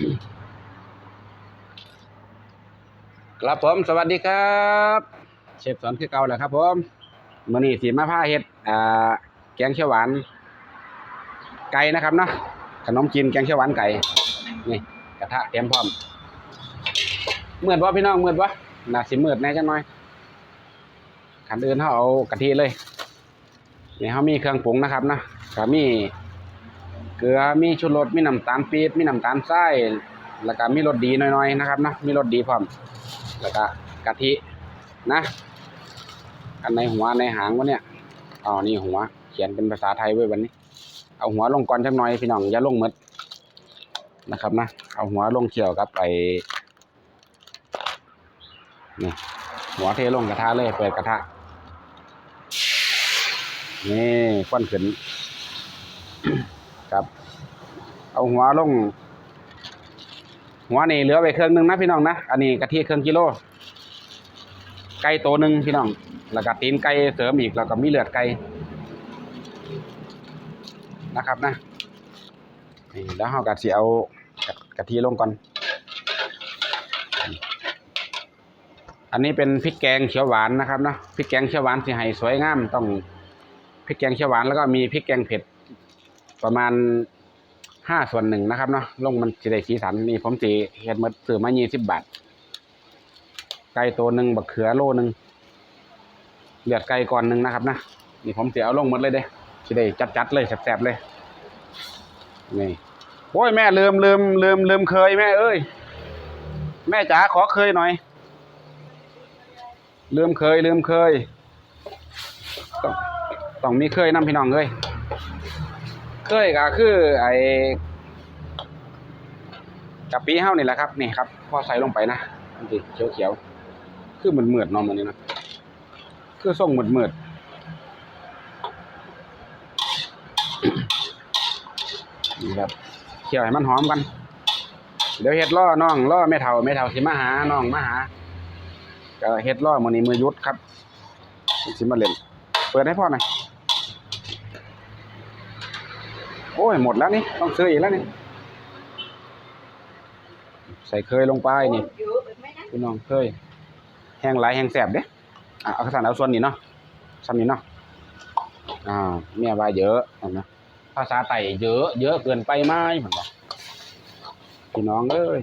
ครับผมสวัสดีครับ เชฟสอนคือเก่าแหละครับผมมื้อนี้สิมาพร้าเฮ็ดอ่าแกงเขียวหวาน ไก่นะครับเนาะขนมจีนแกงเขียวหวานไก่นี่กระทะเตรียมพร้อมมืดบ่พี่น้องมืดบ่น่าสิมืดแน่จังหน่อยขันอื่นเฮาเอากะทิเลยนี่เฮามีเครื่องปรุงนะครับนะก็มี เกลือมีชูรสมีน้ำตาลปี๊บมีน้ำตาลทรายแล้วก็มีรสดีหน่อยๆนะครับนะมีรสดีพร้อมแล้วก็กะทินะอันในหัวในหางวะเนี่ยอ๋อนี่หัว เขียนเป็นภาษาไทยไว้วันนี้ เอาหัวลงก่อนจักหน่อยพี่น้องอย่าลงมดนะครับนะเอาหัวลงเกี่ยวกับไอ้นี่หัวเทลงกระทะเลยเปิดกระทะนี่ควันขึ้น ครับ เอาหัวลง หัวนี่เหลือไว้เครื่องหนึงนะพี่น้องนะ อันนี้กะทิเครื่องกิโล ไก่ตัวหนึ่งพี่น้อง แล้วก็ตีนไก่เสริมอีก แล้วก็มีเลือดไก่ นะครับนะ นี่แล้วเราก็สิเอากะทิลงก่อน อันนี้เป็นพริกแกงเขียวหวานนะครับนะพริกแกงเขียวหวานสิให้สวยงามต้องพริกแกงเขียวหวานแล้วก็มีพริกแกงเผ็ด ประมาณห้าส่วนหนึ่งนะครับเนาะลงมันจะได้สีสันนี่ผมสีเห็ดมาซื้อมายี่สิบบาท ไก่ตัวหนึ่งบักเขือโลหนึ่งเลือดไก่ก่อนหนึ่งนะครับนะนี่ผมสีเอาลงหมดเลยเด้จะได้จัดๆเลยแซ่บๆเลยนี่โอ้ยแม่ลืมลืมลืมลืมเคยแม่เอ้ย แม่จ๋าขอเคยหน่อย ลืมเคยลืมเคย ต้องต้องมีเคยนํพี่น้องเอ้ย เคยก็คือไอ้กะปิเฮานี่แหละครับนี่ครับพอใส่ลงไปนะมันสิเขียวคือเหมือนเมือดๆเนมันนี่นะคือส่งเหมือดเมือดนี่ครับเคี่ยวให้มันหอมกันเดี๋ยวเฮ็ดล่อน้องล่อแม่เฒ่าแม่เฒ่าสิมาหาน้องมาหาก็เฮ็ดล่อมื้อนี้มือยุดครับสิมาเล่นเปิดให้พ่อหน่อย โอ้ยหมดแล้วนี่ ต้องซื้ออีกแล้วนี่ ใส่เคยลงไปนี่พี่น้องเคย แห้งหลายแห้งแสบเด้อะเอาขนาดเอาส่วนนี้เนาะซ้ำนี้เนาะอ่าเมียว่าเยอะเห็นไหมภาษาไต่เยอะ เยอะเกินไปไหมเหมือนบอกพี่น้องเอ้ย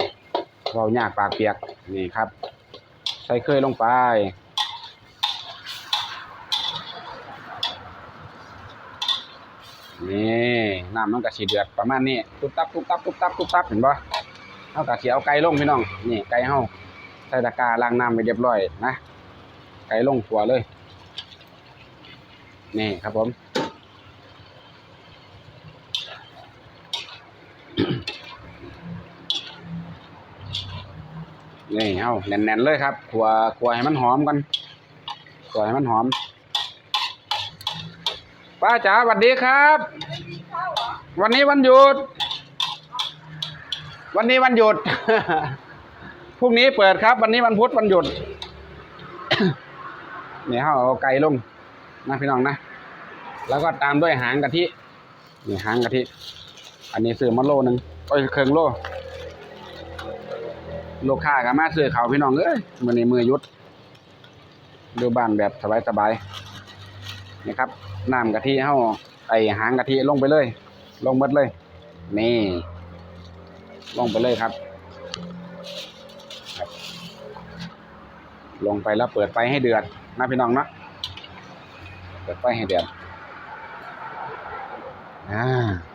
เรายากปากเปียกนี่ครับ ใส่เคยลงไปนี่ น้ำมันก็สีเดือดประมาณนี้ตุ๊บตับตุ๊บตับตุ๊บตับตุ๊บตับเห็นปะเอากะสีเอาไก่ลงพี่น้องนี่ไก่เฮาใส่ตะกร้าล้างน้ำไปเรียบร้อยนะไก่ลงขัวเลย นี่ครับผมนี่เฮาแน่นๆเลยครับขัวขัวให้มันหอมกันขัวให้มันหอมป้าจ๋าสวัสดีครับ วันนี้วันหยุด วันนี้วันหยุด พรุ่งนี้เปิดครับ วันนี้วันพุธวันหยุด เนี่ยเขาเอาไก่ลงนะพี่น้องนะ แล้วก็ตามด้วยหางกะทิ นี่หางกะทิ อันนี้ซื้อมาโลหนึ่งโอ้ยเครื่องโลลูกค้าก็มาซื้อเขาพี่น้องเอ้ยมือนี้มือยุด ดูบ้านแบบสบายๆนี่ครับน้ำกะทิเฮาไอหางกะทิลงไปเลย ลงหมดเลย นี่ ลงไปเลยครับ ลงไปแล้วเปิดไฟให้เดือดนะพี่น้องเนาะเปิดไฟให้เดือดอ่า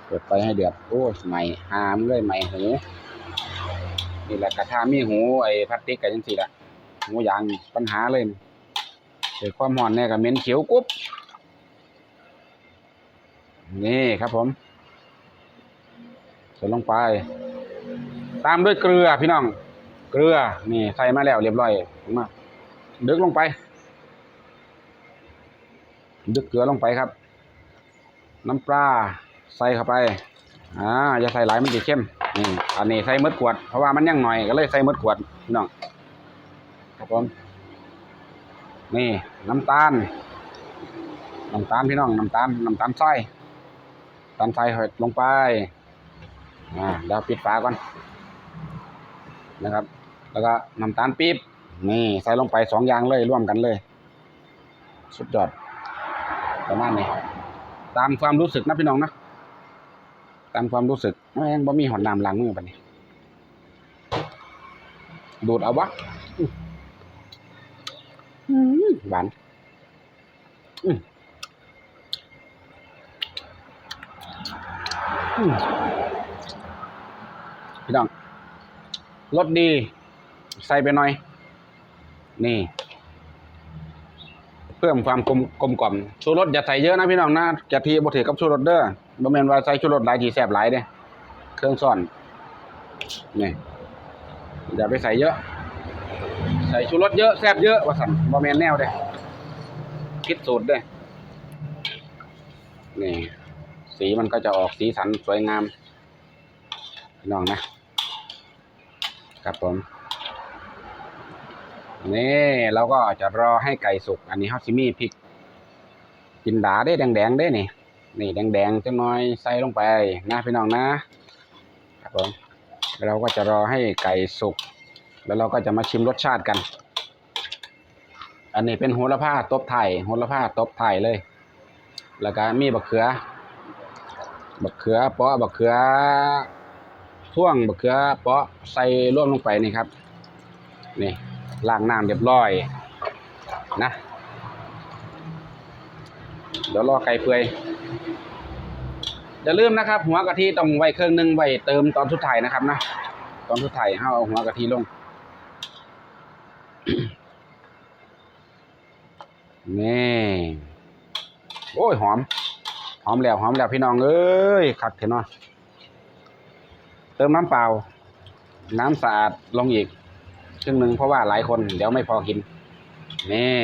เปิดไฟให้เดือดโอ้ยใหม่หามเลยใหม่หูนี่แหละกระทามีหูไอ้พลาสติกกันจังสีละหูยางปัญหาเลยเกิดความร้อนเนี่ยกับเหม็นเขียวกุ๊บนี่ครับผม ใส่ลงไป ตามด้วยเกลือพี่น้อง เกลือนี่ใส่มาแล้วเรียบร้อยมาดึกลงไป ดึกเกลือลงไปครับ น้ำปลาใส่เข้าไปอ่าอย่าใส่หลายมันจะเข้มนี่อันนี้ใส่มดขวดเพราะว่ามันยังหน่อยก็เลยใส่มดขวดพี่น้องครับผมนี่น้ำตาลน้ำตาลพี่น้องน้ำตาลน้ำตาลทรายตันไฟหอยลงไป อ่าเดี๋ยวปิดฝาก่อนนะครับ แล้วก็น้ำตาลปี๊บนี่ใส่ลงไปสองอย่างเลยร่วมกันเลย สุดยอดประมาณนี้ตามความรู้สึกนะพี่น้องนะตามความรู้สึกแม่งบ่มีหอนน้ำล้างมือปะนี่ดูดเอาวะหวานอื้ออื้อ พี่น้องรสดี ใส่ไปหน่อย นี่ เพิ่มความกลมกลมกล่อมชูรสอย่าใส่เยอะนะพี่น้องนะกะทิบ่ถือกับชูรสเด้อบ่แม่นว่าใส่ชูรสหลายทีแซ่บหลายเด้เครื่องซ่อนนี่อย่าไปใส่เยอะ ใส่ชูรสเยอะแซ่บเยอะว่าซั่นบ่แม่นแนวเด้คิดสูตรเด้นี่ สีมันก็จะออกสีสันสวยงาม พี่น้องนะ ครับผมนี่เราก็จะรอให้ไก่สุก อันนี้เฮาสิมีพริกจินดาเด้แดงๆเด้นี่ นี่แดงๆจังน้อยใส่ลงไปนะพี่น้องนะครับผมเราก็จะรอให้ไก่สุก แล้วเราก็จะมาชิมรสชาติกัน อันนี้เป็นโหระพาตบไทยโหระพาตบไทยเลย แล้วก็มีบักเขือบักเขือเปาะบักเขือ ท่วงบักเขือเปาะใส่ร่วมลงไปนี่ครับ นี่ล้างน้ำเรียบร้อยนะ เดี๋ยวรอไก่เปื่อยอย่าลืมนะครับ หัวกะทิต้องไว้เครื่องหนึงไว้เติมตอนสุดท้ายนะครับนะตอนสุดท้ายเฮาเอาหัวกะทิลงนี่โอ้ยหอม หอมแล้วหอมแล้วพี่น้องเอ้ยคักเถอะเนาะ ติมน้ำเปล่า น้ำสะอาดลงอีกครึ่งหนึ่งเพราะว่าหลายคนเดี๋ยวไม่พอกิน นี่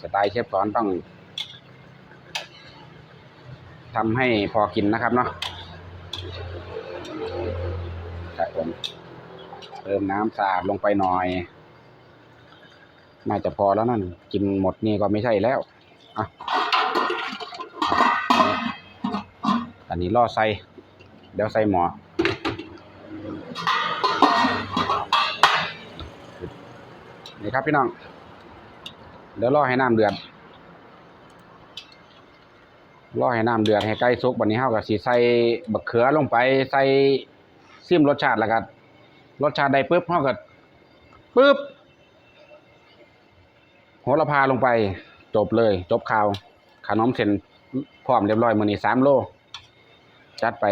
สไตล์เชฟสอนต้องทำให้พอกินนะครับเนาะครับผมเติมน้ำสะอาดลงไปหน่อย น่าจะพอแล้วนั่น กินหมดนี่ก็ไม่ใช่แล้วอะอันนี้ล่อใส่เดี๋ยวใส่หมอ นี่ครับพี่น้อง เดี๋ยวรอให้น้ำเดือดรอให้น้ำเดือดให้ไก่สุกวันนี้เฮาก็สิใส่บักเขือลงไปใส่ซิมรสชาติแล้วก็รสชาติได้ปุ๊บเฮาก็ปุ๊บโหระพาลงไป จบเลย จบข่าวขนมเส้นพร้อมเรียบร้อยมื้อนี้3โล จัดไป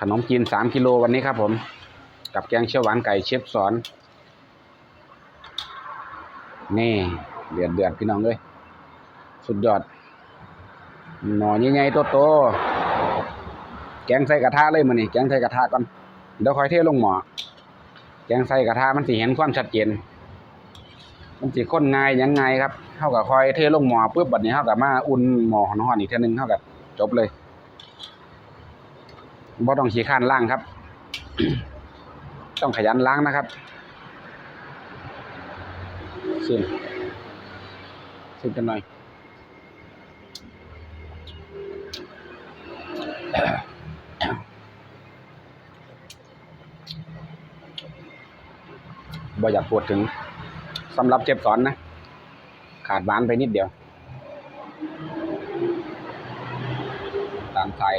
ขนมจีน3กิโลวันนี้ครับผม กับแกงเขียวหวานไก่เชฟสอน นี่เดือดเดือดพี่น้องเลยสุดยอดหน่อใหญ่ๆโตๆแกงใส่กระทะเลยมื้อนี้แกงใส่กระทะก่อนเดี๋ยวค่อยเทลงหม้อแกงใส่กระทะมันสิเห็นความชัดเจนมันสิคนง่ายยังไงครับเฮาก็ค่อยเทลงหม้อปึ๊บบัดนี้เฮาก็มาอุ่นหม้อร้อนๆอีกเทื่อนึงเฮาก็จบเลยบ่ต้องขี้ข้านล้างครับ ต้องขยันล้างนะครับ ชิมชิมกันหน่อยบ่อยากพูดถึงสำหรับเจ็บสอนนะ ขาดหวานไปนิดเดียว ตามไทย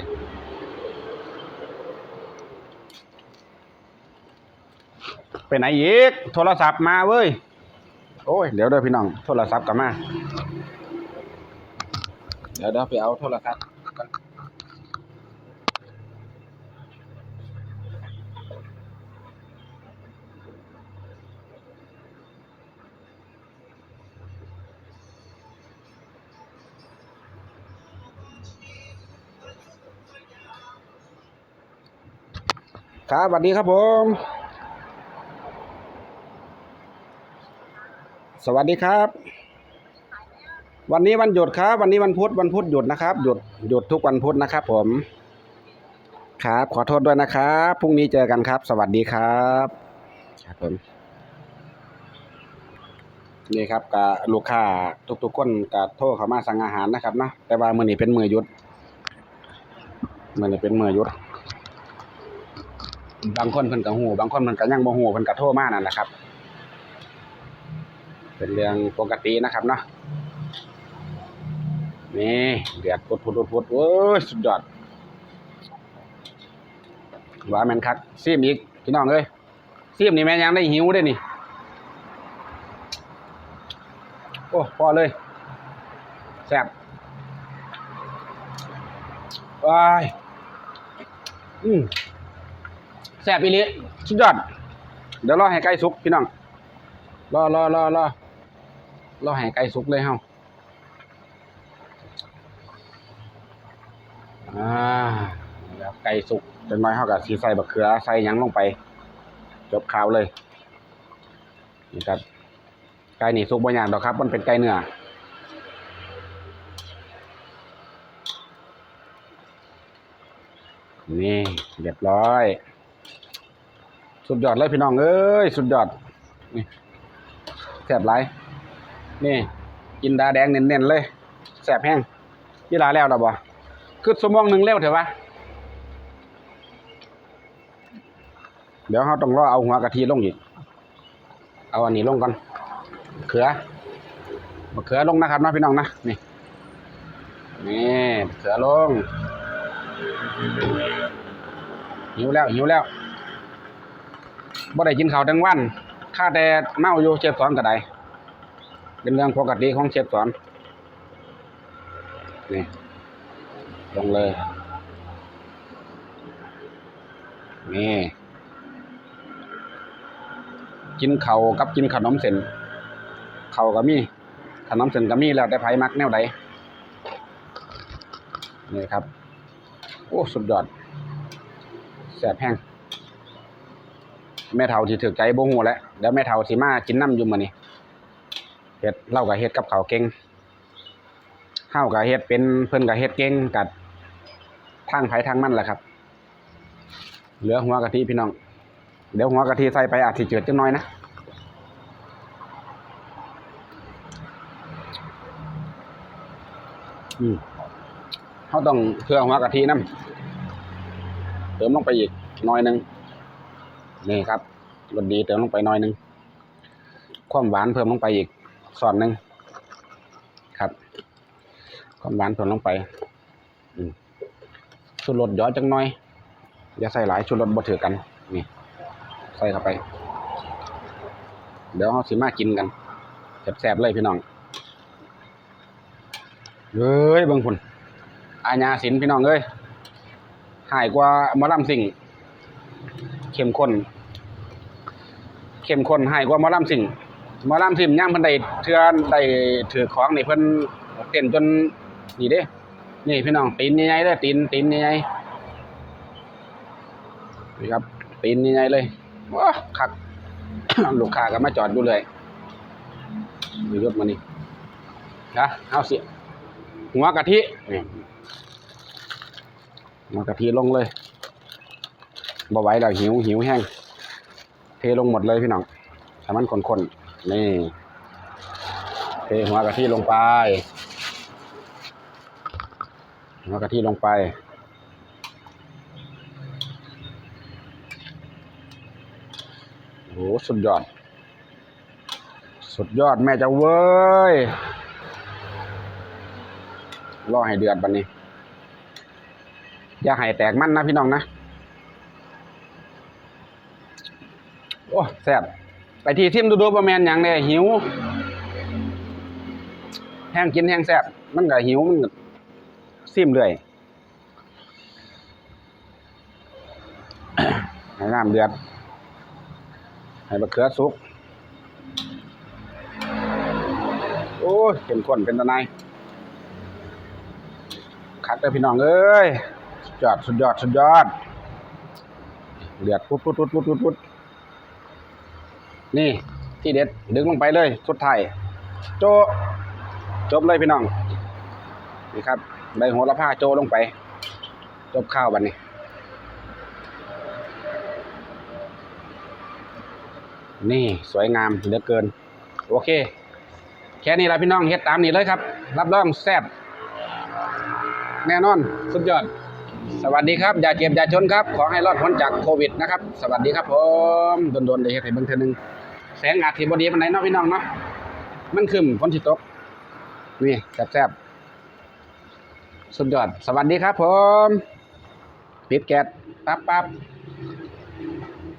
ไปไหนอีก โทรศัพท์มาเว้ย โอ้ยเดี๋ยวเด้อพี่น้องโทรศัพท์กลับมาเดี๋ยวเดี๋ยวไปเอาโทรศัพท์ก่อนครับสวัสดีครับผม สวัสดีครับ วันนี้วันหยุดครับ วันนี้วันพุธวันพุธหยุดนะครับ หยุดหยุดทุกวันพุธนะครับ ผม ครับ ขอโทษด้วยนะครับพรุ่งนี้เจอกันครับ สวัสดีครับครับผมนี่ครับกับลูกค้าทุกๆคนกับโทรเข้ามาสั่งอาหารนะครับนะแต่ว่ามื้อนี้เป็นมื้อหยุดมื้อนี้เป็นมื้อหยุดบางคนเพิ่นก็ฮู้บางคนเพิ่นก็ยังบ่ฮู้เพิ่นก็โทรมานั่นแหละครับ เป็นเรื่องปกตินะครับเนาะนี่เดือดพุดพุดพุดพุดโอ้ยสุดยอดว่าแมนคักซีมอีกพี่น้องเอ้ยซีมนี่แม่นยังได้หิวเด้นี่โอ้พอเลยแซ่บว้ายอืมแซ่บอีหลีสุดยอดเดี๋ยวรอให้ไก่สุกพี่น้องรอรอรอรอ เรอให้ไก่สุกเลยเฮาอ่าแล้วไก่สุกจังน้อยเฮาก็สิใส่บักเขือใส่ยังลงไป จบข่าวเลยนี่ครับไก่นี่สุกบ่ยากดอกครับ มันเป็นไก่เนื้อนี่เรียบร้อย สุดยอดเลยพี่น้องเอ้ย สุดยอด นี่แซ่บหลาย นี่กินดาแดงเน้นๆเลยแซ่บแห้งยี่ลาแล้วดอกบ่คือสมองหนึ่งเร็วเถอะวะเดี๋ยวเราต้องรอเอาหัวกะทิลงอีก เอาอันนี้ลงก่อนเขือมะเขือลงนะครับนะพี่น้องนะนี่นี่เขือลงหิวแล้วหิวแล้วบ่ได้กินข้าวทั้งวันข้าแต่เมาอยู่เชฟสอนก็ได เป็นเรื่องปกติของเชฟสอนนี่ลงเลย นี่ กินเข้ากับกินขนมเส้นข้าก็มี ขนมเส้นก็มีแล้วแต่ไผมักแนวใดนี่ครับ โอ้ สุดยอดแซ่บแห้งแม่เฒ่าที่ถึกใจบ่ฮู้แล้วเดี๋ยวแม่เฒ่าสิมากินน้ำอยู่มื้อนี้ เฮ็ดเล่าก็เฮ็ดกับเขาเก่งเฮาก็เฮ็ดเป็นเพิ่นก็เฮ็ดเก่งกัดทางไผทางมันแหละครับ เหลือหัวกะทิพี่น้อง เดี๋ยวหัวกะทิใส่ไปอาจสิจืดจังน้อยนะอืมเฮาต้องเพื่อหัวกะทินํเติมลงไปอีกหน่อยหนึงนี่ครับรสดีเติมลงไปหน่อยหนึงความหวานเพิ่มลงไปอีก ส่วนหนึ่งครับ ความหวานเพิ่มลงไปอืมชูรสย้อยจังหน่อย อย่าใส่หลายชูรสบ่ถือกัน นี่ ใส่เข้าไป เดี๋ยวเราสิมากินกันแซ่บๆเลยพี่น้องเฮ้ยบิ่งพุ่นอาญาสินพี่น้องเอ้ยหายกว่ามอลำสิ่ง เข้มข้น เข้มข้นให้กว่ามอลำสิ่ง หมอลำสิ่งย่างเพิ่นได้เทื่อได้ถือของนี่เพิ่นเต้นจนนี่เด้ นี่พี่น้องตีนใหญ่ๆเด้อตีนตีนใหญ่ๆนี่ครับตีนใหญ่ๆเลยว้าคักลูกค้าก็มาจอดอยู่เลยมีรถมานี่นะเอาสิหัวกะทินี่หัวกะทิลงเลยบ่ไหวแล้วหิวหิวแห้งเทลงหมดเลยพี่น้องให้มันข้นๆ นี่เทหัวกะทิลงไป หัวกะทิลงไปโอ้สุดยอด สุดยอดแม่เจ้าเว้ย รอให้เดือดบัดนนี้ อย่าให้แตกมันนะพี่น้องนะ โอ้แซ่บ ไปที่ทิมดูดูประแมนอย่างเนี่ยหิว แห้งกินแห้งแซ่บมันก็หิวมันก็ซิมเรื่อยให้น้ำเดือด ให้บะเขือสุก โอ้ยเข้มข้นเป็นตะไนคักเลยพี่น้องเอ้ย สุดยอด สุดยอด สุดยอด เดือดพุดพุดพุดพุดพุดพุด นี่ที่เด็ดดึงลงไปเลยสุดท้ายโจจบเลยพี่น้องนี่ครับใบโหระพาโจลงไป จบข้าวบันนี้นี่สวยงามเหลือเกิน โอเค แค่นี้ละพี่น้องเฮ็ดตามนี้เลยครับ รับรองแซ่บแน่นอน สุดยอด สวัสดีครับ อย่าเจ็บอย่าจนครับ ขอให้รอดพ้นจากโควิดนะครับ สวัสดีครับผมโดนๆเลยเฮ็ดให้เบิ่งเทื่อนึง แสงอาทิตย์บดีปานใดเนาะพี่น้องเนาะมันครึ้มฝนสิตก นี่แซ่บๆสุดยอด สวัสดีครับผม ปิดแก๊สปั๊บปั๊บ